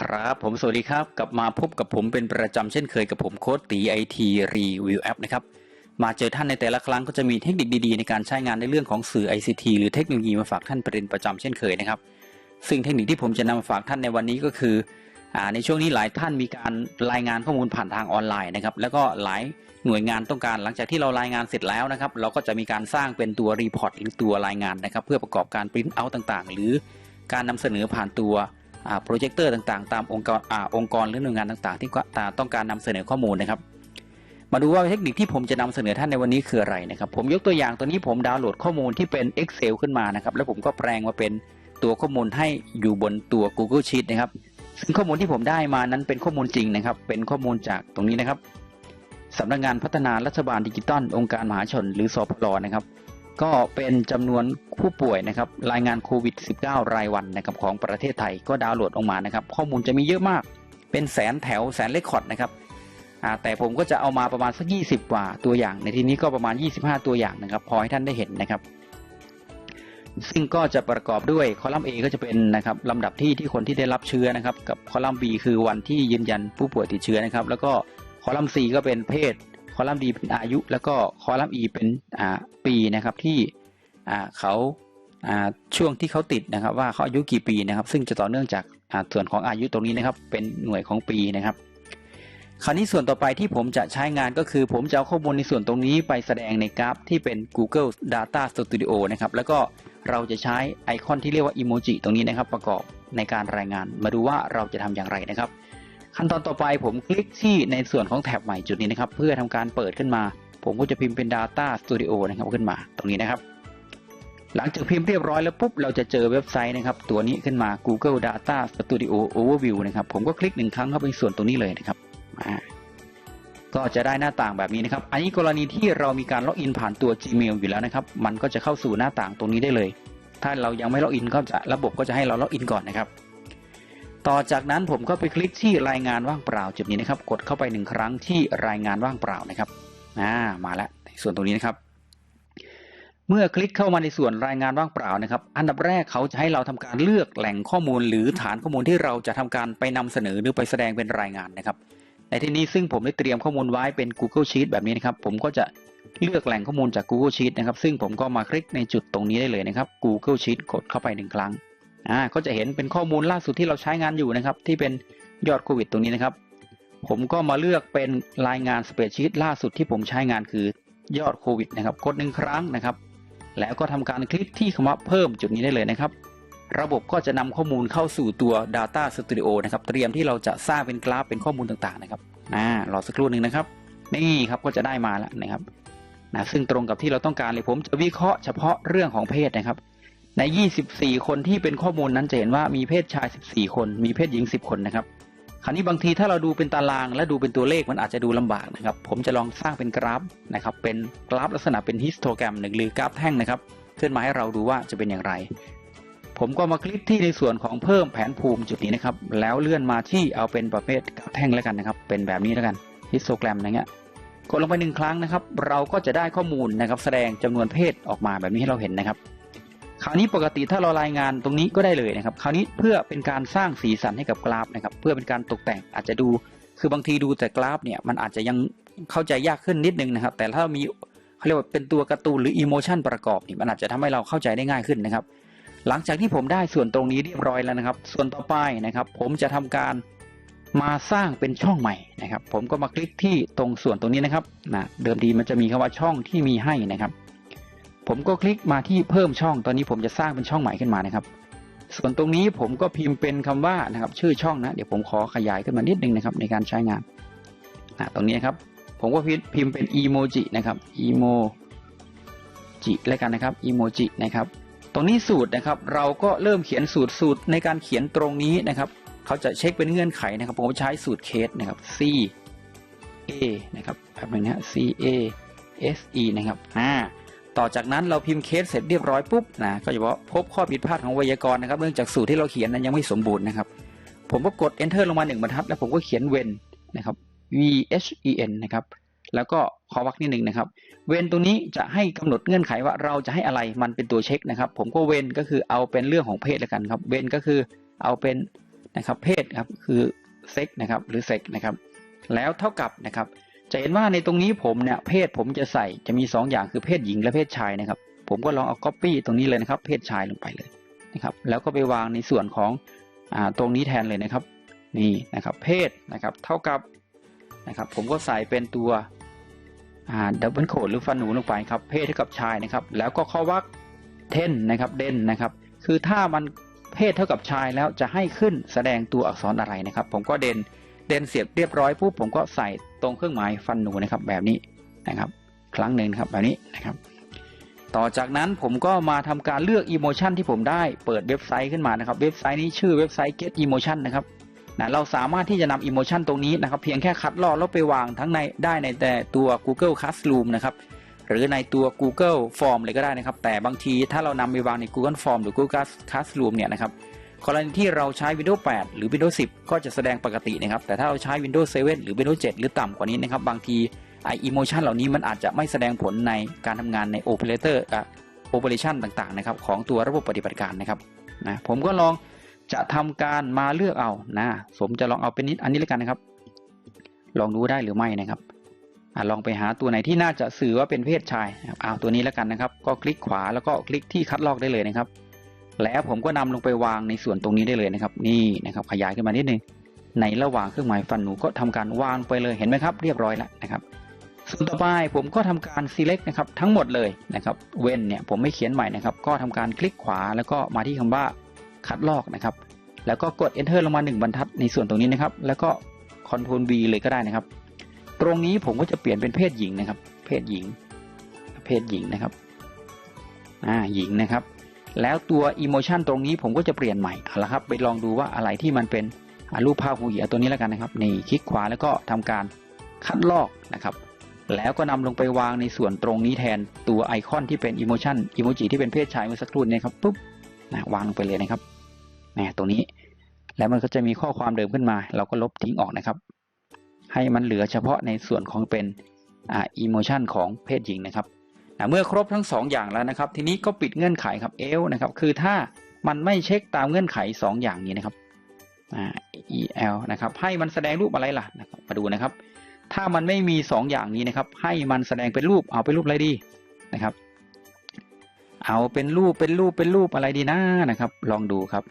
ครับ ผมสวัสดีครับ กลับมาพบกับผมเป็นประจำเช่นเคยกับผมโค้ดตีไอทีรีวิวแอปนะครับมาเจอท่านในแต่ละครั้งก็จะมีเทคนิคดีๆ ในการใช้งานในเรื่องของสื่อ ICT หรือเทคโนโลยีมาฝากท่านเป็นประจำเช่นเคยนะครับ ซึ่งเทคนิคที่ผมจะนำมาฝากท่านในวันนี้ก็คืออในช่วงนี้หลายท่านมีการรายงานข้อมูลผ่านทางออนไลน์นะครับแล้วก็หลายหน่วยงานต้องการหลังจากที่เรารายงานเสร็จแล้วนะครับ เราก็จะมีการสร้างเป็นตัวรีพอร์ตหรือตัวรายงานนะครับ เพื่อประกอบการปริ้นเอาต่างๆ หรือการนำเสนอผ่านตัว โปรเจคเตอร์ต่างๆ ตามองค์กรอาองค์กรหรือหน่วยงานต่างๆ ที่ต้องการนำเสนอข้อมูลนะครับ มาดูว่าเทคนิคที่ผมจะนำเสนอท่านในวันนี้คืออะไรนะครับ ผมยกตัวอย่างตัวนี้ผมดาวน์โหลดข้อมูลที่เป็น Excel ขึ้นมานะครับ แล้วผมก็แปลงมาเป็นตัวข้อมูลให้อยู่บนตัว Google Sheet นะครับ ซึ่งข้อมูลที่ผมได้มานั้นเป็นข้อมูลจริงนะครับ เป็นข้อมูลจากตรงนี้นะครับสำนักงานพัฒนารัฐบาลดิจิตอลองค์การมหาชนหรือสพลนะครับ ก็เป็นจำนวนผู้ป่วยนะครับรายงานโควิด -19 รายวันนะครับของประเทศไทยก็ดาวน์โหลดออกมานะครับ ข้อมูลจะมีเยอะมาก เป็นแสนแถวแสนเลคคอร์ดนะครับแต่ผมก็จะเอามาประมาณสัก 20 กว่าตัวอย่าง ในที่นี้ก็ประมาณ 25 ตัวอย่างนะครับ พอให้ท่านได้เห็นนะครับ ซึ่งก็จะประกอบด้วยคอลัมน์ A ก็จะเป็นนะครับลำดับที่ที่คนที่ได้รับเชื้อนะครับ กับคอลัมน์ B คือวันที่ยืนยันผู้ป่วยติดเชื้อนะครับ แล้วก็คอลัมน์ C ก็เป็นเพศ คอลัมน์ D เป็นอายุ แล้วก็คอลัมน์ E เป็นปีนะครับที่เขาช่วงที่เขาติดนะครับว่าเขาอายุกี่ปีนะครับ ซึ่งจะต่อเนื่องจากส่วนของอายุตรงนี้นะครับ เป็นหน่วยของปีนะครับ คราวนี้ส่วนต่อไปที่ผมจะใช้งานก็คือ ผมจะเอาข้อมูลในส่วนตรงนี้ไปแสดงในกราฟที่เป็น Google Data Studio นะครับแล้วก็เราจะใช้ไอคอนที่เรียกว่าอีโมจิตรงนี้นะครับ ประกอบในการรายงานมาดูว่าเราจะทำอย่างไรนะครับ ขั้นตอนต่อไปผมคลิกที่ในส่วนของแท็บใหม่จุดนี้นะครับ เพื่อทำการเปิดขึ้นมา ผมก็จะพิมพ์เป็น Data Studio นะครับขึ้นมาตรงนี้นะครับ หลังจากพิมพ์เรียบร้อยแล้วปุ๊บเราจะเจอเว็บไซต์นะครับ ตัวนี้ขึ้นมา Google Data Studio Overview นะครับ ผมก็คลิกหนึ่งครั้งเข้าไปส่วนตรงนี้เลยนะครับก็จะได้หน้าต่างแบบนี้นะครับ อันนี้กรณีที่เรามีการล็อกอินผ่านตัว Gmail อยู่แล้วนะครับ มันก็จะเข้าสู่หน้าต่างตรงนี้ได้เลย ถ้าเรายังไม่ล็อกอินก็จะระบบก็จะให้เราล็อกอินก่อนนะครับ ต่อจากนั้นผมก็ไปคลิกที่รายงานว่างเปล่าจุดนี้นะครับ กดเข้าไปหนึ่งครั้งที่รายงานว่างเปล่านะครับอ่ามาแล้วส่วนตรงนี้นะครับ เมื่อคลิกเข้ามาในส่วนรายงานว่างเปล่านะครับ อันดับแรกเขาจะให้เราทำการเลือกแหล่งข้อมูล หรือฐานข้อมูลที่เราจะทำการไปนำเสนอหรือไปแสดงเป็นรายงานนะครับ ในที่นี้ซึ่งผมได้เตรียมข้อมูลไว้เป็น Google Sheet แบบนี้นะครับ ผมก็จะเลือกแหล่งข้อมูลจาก Google Sheet นะครับ ซึ่งผมก็มาคลิกในจุดตรงนี้ได้เลยนะครับ Google Sheet กดเข้าไปหนึ่งครั้ง อ่าก็จะเห็นเป็นข้อมูลล่าสุดที่เราใช้งานอยู่นะครับ ที่เป็นยอดโควิดตรงนี้นะครับ ผมก็มาเลือกเป็นรายงานสเปรดชีตล่าสุดที่ผมใช้งานคือยอดโควิดนะครับ กดหนึ่งครั้งนะครับ แล้วก็ทำการคลิกที่คำว่าเพิ่มจุดนี้ได้เลยนะครับ ระบบก็จะนำข้อมูลเข้าสู่ตัว Data Studio นะครับ เตรียมที่เราจะสร้างเป็นกราฟเป็นข้อมูลต่างๆนะครับอ่ารอสักครู่หนึ่งนะครับ นี่ครับก็จะได้มาแล้วนะครับนะซึ่งตรงกับที่เราต้องการเลยผมจะวิเคราะห์เฉพาะเรื่องของเพศนะครับ ใน 24 คนที่เป็นข้อมูลนั้นจะเห็นว่ามีเพศชาย 14 คน มีเพศหญิง 10 คนนะครับ คราวนี้บางทีถ้าเราดูเป็นตารางและดูเป็นตัวเลขมันอาจจะดูลำบากนะครับ ผมจะลองสร้างเป็นกราฟนะครับ เป็นกราฟลักษณะเป็นฮิสโตแกรมหนึ่งหรือกราฟแท่งนะครับ ขึ้นมาให้เราดูว่าจะเป็นอย่างไร ผมก็มาคลิกที่ในส่วนของเพิ่มแผนภูมิจุดนี้นะครับ แล้วเลื่อนมาที่เอาเป็นประเภทกราฟแท่งแล้วกันนะครับ เป็นแบบนี้แล้วกันฮิสโตแกรมอย่างเงี้ยกดลงไปหนึ่งครั้งนะครับ เราก็จะได้ข้อมูลนะครับ แสดงจำนวนเพศออกมาแบบนี้ให้เราเห็นนะครับ คราวนี้ปกติถ้าเรารายงานตรงนี้ก็ได้เลยนะครับ คราวนี้เพื่อเป็นการสร้างสีสันให้กับกราฟนะครับ เพื่อเป็นการตกแต่งอาจจะดู คือบางทีดูแต่กราฟเนี่ยมันอาจจะยังเข้าใจยากขึ้นนิดนึงนะครับ แต่ถ้ามีเขาเรียกว่าเป็นตัวการ์ตูนหรืออิโมชันประกอบนี่มันอาจจะทำให้เราเข้าใจได้ง่ายขึ้นนะครับ หลังจากที่ผมได้ส่วนตรงนี้เรียบร้อยแล้วนะครับ ส่วนต่อไปนะครับ ผมจะทำการมาสร้างเป็นช่องใหม่นะครับ ผมก็มาคลิกที่ตรงส่วนตรงนี้นะครับนะเดิมทีมันจะมีคำว่าช่องที่มีให้นะครับ ผมก็คลิกมาที่เพิ่มช่อง ตอนนี้ผมจะสร้างเป็นช่องใหม่ขึ้นมานะครับ ส่วนตรงนี้ผมก็พิมพ์เป็นคำว่านะครับชื่อช่องนะเดี๋ยวผมขอขยายขึ้นมานิดนึงนะครับในการใช้งานนะตรงนี้ครับ ผมก็พิมพ์เป็นอีโมจินะครับอีโมจิแล้วกันนะครับอีโมจินะครับตรงนี้สูตรนะครับ เราก็เริ่มเขียนสูตรสูตรในการเขียนตรงนี้นะครับ เขาจะเช็คเป็นเงื่อนไขนะครับ ผมใช้สูตรเคสนะครับ C A นะครับแบบนี้นะ C A S E นะครับอ่า ต่อจากนั้นเราพิมพ์เคสเสร็จเรียบร้อยปุ๊บนะก็จะบอกพบข้อผิดพลาดของไวยากรณ์นะครับเนื่องจากสูตรที่เราเขียนนั้นยังไม่สมบูรณ์นะครับ ผมก็กด enter ลงมาหนึ่งบรรทัด แล้วผมก็เขียนเวนนะครับ V H E N นะครับแล้วก็ขอวรรคนิดหนึ่งนะครับ เวนตรงนี้จะให้กำหนดเงื่อนไขว่าเราจะให้อะไรมันเป็นตัวเช็คนะครับ ผมก็เวนก็คือเอาเป็นเรื่องของเพศแล้วกันครับ เวนก็คือเอาเป็นนะครับเพศครับคือเซ็กนะครับหรือเซ็กนะครับ แล้วเท่ากับนะครับ จะเห็นว่าในตรงนี้ผมเนี่ยเพศผมจะใส่จะมีสองอย่างคือเพศหญิงและเพศชายนะครับ ผมก็ลองเอา copy ตรงนี้เลยนะครับ เพศชายลงไปเลยนะครับแล้วก็ไปวางในส่วนของอ่าตรงนี้แทนเลยนะครับนี่นะครับเพศนะครับเท่ากับนะครับผมก็ใส่เป็นตัวอ่าดับเบิลโคดหรือฟันหนูลงไปครับเพศเท่ากับชายนะครับ แล้วก็ข้อวักเทนนะครับเด่นนะครับ คือถ้ามันเพศเท่ากับชายแล้วจะให้ขึ้นแสดงตัวอักษรอะไรนะครับ ผมก็เด่น เด่นเสียบเรียบร้อยปุ๊บผมก็ใส่ตรงเครื่องหมายฟันหนูนะครับแบบนี้นะครับ ครั้งหนึ่งนะครับแบบนี้นะครับ ต่อจากนั้นผมก็มาทำการเลือกอีโมชันที่ผมได้เปิดเว็บไซต์ขึ้นมานะครับ เว็บไซต์นี้ชื่อเว็บไซต์ get emotion นะครับนะเราสามารถที่จะนำอีโมชันตรงนี้นะครับ เพียงแค่คัดลอกแล้วไปวางทั้งในได้ในแต่ตัว Google Classroom นะครับหรือในตัว Google Form เลยก็ได้นะครับ แต่บางทีถ้าเรานำไปวางใน Google Form หรือ Google Classroom เนี่ยนะครับ กรณีที่เราใช้ Windows 8 หรือ Windows 10 ก็จะแสดงปกตินะครับ แต่ถ้าเราใช้ Windows 7 หรือ Windows 7 หรือต่ำกว่านี้นะครับ บางทีไออีโมชันเหล่านี้มันอาจจะไม่แสดงผลในการทำงานใน Operator อะ Operation ต่างๆนะครับของตัวระบบปฏิบัติการนะครับนะผมก็ลองจะทำการมาเลือกเอานะผมจะลองเอาเป็นนิดอันนี้แล้วกันนะครับ ลองดูได้หรือไม่นะครับอลองไปหาตัวไหนที่น่าจะสื่อว่าเป็นเพศชายเอาตัวนี้แล้วกันนะครับ ก็คลิกขวาแล้วก็คลิกที่คัดลอกได้เลยนะครับ แล้วผมก็นำลงไปวางในส่วนตรงนี้ได้เลยนะครับ นี่นะครับ ขยายขึ้นมานิดนึงในระหว่างเครื่องหมายฟันหนูก็ทำการวางไปเลยเห็นไหมครับ เรียบร้อยแล้วนะครับส่วนต่อไปผมก็ทำการ select นะครับทั้งหมดเลยนะครับ เว้นเนี่ยผมไม่เขียนใหม่นะครับ ก็ทำการคลิกขวาแล้วก็มาที่คำว่าคัดลอกนะครับ แล้วก็กด enter ลงมา 1 บรรทัดในส่วนตรงนี้นะครับ แล้วก็ control V เลยก็ได้นะครับ ตรงนี้ผมก็จะเปลี่ยนเป็นเพศหญิงนะครับ เพศหญิง เพศหญิงนะครับ อ่าหญิงนะครับ แล้วตัว emotion ตรงนี้ผมก็จะเปลี่ยนใหม่เอาละครับไปลองดูว่าอะไรที่มันเป็นรูปภาพหูเหยียตัวนี้แล้วกันนะครับนี่คลิกขวาแล้วก็ทำการคัดลอกนะครับ แล้วก็นำลงไปวางในส่วนตรงนี้แทนตัวไอคอนที่เป็น emotion อีโมจิที่เป็นเพศชายเมื่อสักครู่นี้ครับปุ๊บนะวางลงไปเลยนะครับนะตรงนี้ แล้วมันก็จะมีข้อความเดิมขึ้นมา เราก็ลบทิ้งออกนะครับ ให้มันเหลือเฉพาะในส่วนของเป็นอ่า emotion ของเพศหญิงนะครับ นะเมื่อครบทั้งสองอย่างแล้วนะครับ ทีนี้ก็ปิดเงื่อนไขครับ else นะครับ คือถ้ามันไม่เช็คตามเงื่อนไขสองอย่างนี้นะครับอ่า el นะครับ ให้มันแสดงรูปอะไรล่ะนะครับมาดูนะครับ ถ้ามันไม่มี 2 อย่างนี้นะครับ ให้มันแสดงเป็นรูปเอาเป็นรูปอะไรดีนะครับ เอาเป็นรูปเป็นรูปเป็นรูปอะไรดีนะนะครับ ลองดูครับ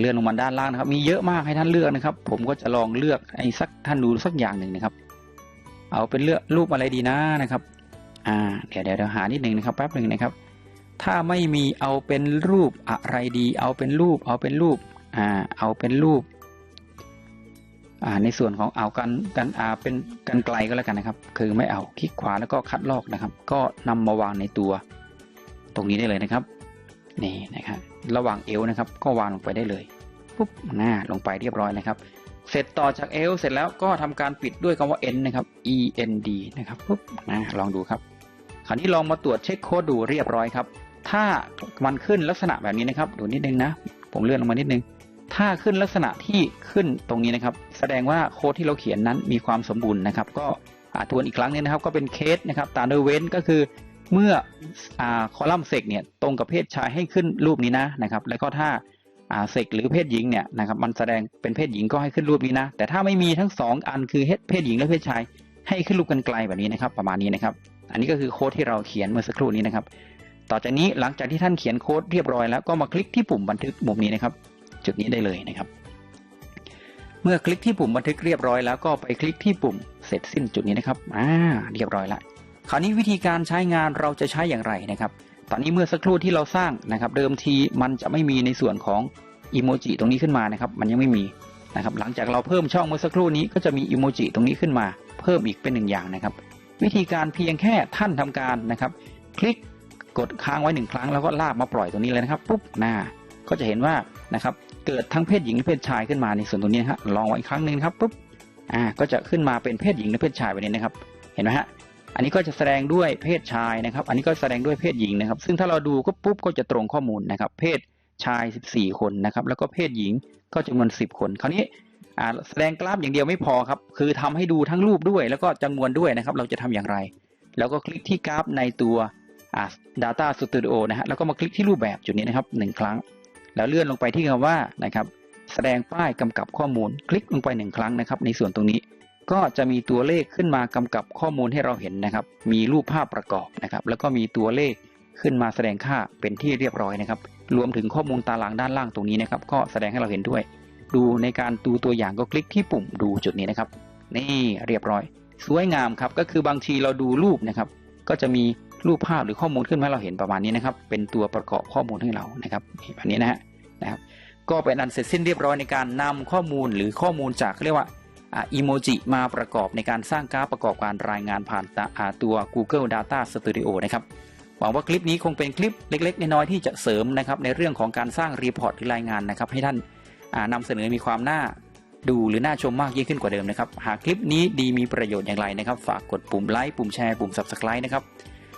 เลื่อนลงมาด้านล่างนะครับ มีเยอะมากให้ท่านเลือกนะครับ ผมก็จะลองเลือกไอ้สักท่านดูสักอย่างหนึ่งนะครับ เอาเป็นเลือกรูปอะไรดีนะนะครับ อ่าเดี๋ยวเดี๋ยวหานิดหนึ่งนะครับแป๊บหนึ่งนะครับ ถ้าไม่มีเอาเป็นรูปอะไรดี เอาเป็นรูป เอาเป็นรูปอ่าเอาเป็นรูปอ่าในส่วนของเอากันกันอาเป็นกันไกลก็แล้วกันนะครับ คือไม่เอาคลิกขวาแล้วก็คัดลอกนะครับ ก็นำมาวางในตัว ตรงนี้ได้เลยนะครับนี่นะครับระหว่างเอวนะครับ ก็วางลงไปได้เลยปุ๊บหน้าลงไปเรียบร้อยนะครับ เสร็จต่อจากเอวเสร็จแล้วก็ทำการปิดด้วยคำว่า n นะครับ e n d นะครับปุ๊บนะลองดูครับ คราวนี้ลองมาตรวจเช็คโค้ดดูเรียบร้อยครับ ถ้ามันขึ้นลักษณะแบบนี้นะครับดูนิดนึงนะ ผมเลื่อนลงมานิดนึง ถ้าขึ้นลักษณะที่ขึ้นตรงนี้นะครับ แสดงว่าโค้ดที่เราเขียนนั้นมีความสมบูรณ์นะครับ ก็อ่าทวนอีกครั้งหนึงนะครับ ก็เป็นเคสนะครับตามด้วยเว้นก็คือเมื่ออคอลัมน์เซกเนี่ยตรงกับเพศชายให้ขึ้นรูปนี้นะนะครับ แล้วก็ถ้าอ่าเซกหรือเพศหญิงเนี่ยนะครับมันแสดงเป็นเพศหญิงก็ให้ขึ้นรูปนี้นะ แต่ถ้าไม่มีทั้งสองอันคือเพศหญิงและเพศชาย ให้ขึ้นรูปกันไกลแบบนี้นะครับ ประมาณนี้นะครับ อันนี้ก็คือโค้ดที่เราเขียนเมื่อสักครู่นี้นะครับ ต่อจากนี้หลังจากที่ท่านเขียนโค้ดเรียบร้อยแล้วก็มาคลิกที่ปุ่มบันทึกมุมนี้นะครับ จุดนี้ได้เลยนะครับ เมื่อคลิกที่ปุ่มบันทึกเรียบร้อยแล้วก็ไปคลิกที่ปุ่มเสร็จสิ้นจุดนี้นะครับอ่าเรียบร้อยละคราวนี้วิธีการใช้งานเราจะใช้อย่างไรนะครับ ตอนนี้เมื่อสักครู่ที่เราสร้างนะครับ เดิมทีมันจะไม่มีในส่วนของอีโมจิตรงนี้ขึ้นมานะครับ มันยังไม่มีนะครับ หลังจากเราเพิ่มช่องเมื่อสักครู่นี้ก็จะมีอีโมจิตรงนี้ขึ้นมา เพิ่มอีกเป็นหนึ่งอย่างนะครับ วิธีการเพียงแค่ท่านทำการนะครับ คลิกกดค้างไว้หนึ่งครั้งแล้วก็ลากมาปล่อยตรงนี้เลยนะครับปุ๊บหน้าก็จะเห็นว่านะครับเกิดทั้งเพศหญิงและเพศชายขึ้นมาในส่วนตรงนี้ฮะลองไว้อีกครั้งหนึ่งครับปุ๊บอ่าก็จะขึ้นมาเป็นเพศหญิงและเพศชายแบบนี้นะครับ เห็นไหมฮะอันนี้ก็จะแสดงด้วยเพศชายนะครับ อันนี้ก็แสดงด้วยเพศหญิงนะครับ ซึ่งถ้าเราดูก็ปุ๊บก็จะตรงข้อมูลนะครับ เพศชาย 14 คนนะครับ แล้วก็เพศหญิงก็จำนวน 10 คน คราวนี้ แสดงกราฟอย่างเดียวไม่พอครับ คือทำให้ดูทั้งรูปด้วย แล้วก็จำนวนด้วยนะครับ เราจะทำอย่างไร แล้วก็คลิกที่กราฟในตัว Data Studio นะฮะแล้วก็มาคลิกที่รูปแบบจุดนี้นะครับหนึ่งครั้ง แล้วเลื่อนลงไปที่คำว่านะครับ แสดงป้ายกำกับข้อมูล คลิกลงไปหนึ่งครั้งนะครับ ในส่วนตรงนี้ก็จะมีตัวเลขขึ้นมากำกับข้อมูลให้เราเห็นนะครับ มีรูปภาพประกอบนะครับ แล้วก็มีตัวเลขขึ้นมาแสดงค่าเป็นที่เรียบร้อยนะครับ รวมถึงข้อมูลตารางด้านล่างตรงนี้นะครับ ก็แสดงให้เราเห็นด้วย ดูในการดูตัวอย่างก็คลิกที่ปุ่มดูจุดนี้นะครับ นี่เรียบร้อย สวยงามครับก็คือบางทีเราดูรูปนะครับ ก็จะมีรูปภาพหรือข้อมูลขึ้นมาเราเห็นประมาณนี้นะครับ เป็นตัวประกอบข้อมูลให้เรานะครับนี่แบบนี้นะฮะนะครับ ก็เป็นอันเสร็จสิ้นเรียบร้อยในการนำข้อมูลหรือข้อมูลจากเรียกว่าอีโมจิมาประกอบในการสร้างกราฟประกอบการรายงานผ่านต,ตัว Google Data Studio นะครับหวังว่าคลิปนี้คงเป็นคลิปเล็ก ๆ น้อยๆที่จะเสริมนะครับในเรื่องของการสร้างรีพอร์ตหรือรายงานนะครับให้ท่านานำเสนอมีความน่าดูหรือน่าชมมากยิ่งขึ้นกว่าเดิมนะครับ หากคลิปนี้ดีมีประโยชน์อย่างไรนะครับ ฝากกดปุ่มไลค์ปุ่มแชร์ปุ่ม Subscribe นะครับ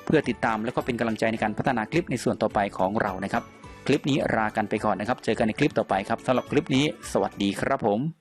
เพื่อติดตามแล้วก็เป็นกำลังใจในการพัฒนาคลิปในส่วนต่อไปของเรานะครับ คลิปนี้ลากันไปก่อนนะครับ เจอกันในคลิปต่อไปครับสำหรับคลิปนี้ สวัสดีครับผม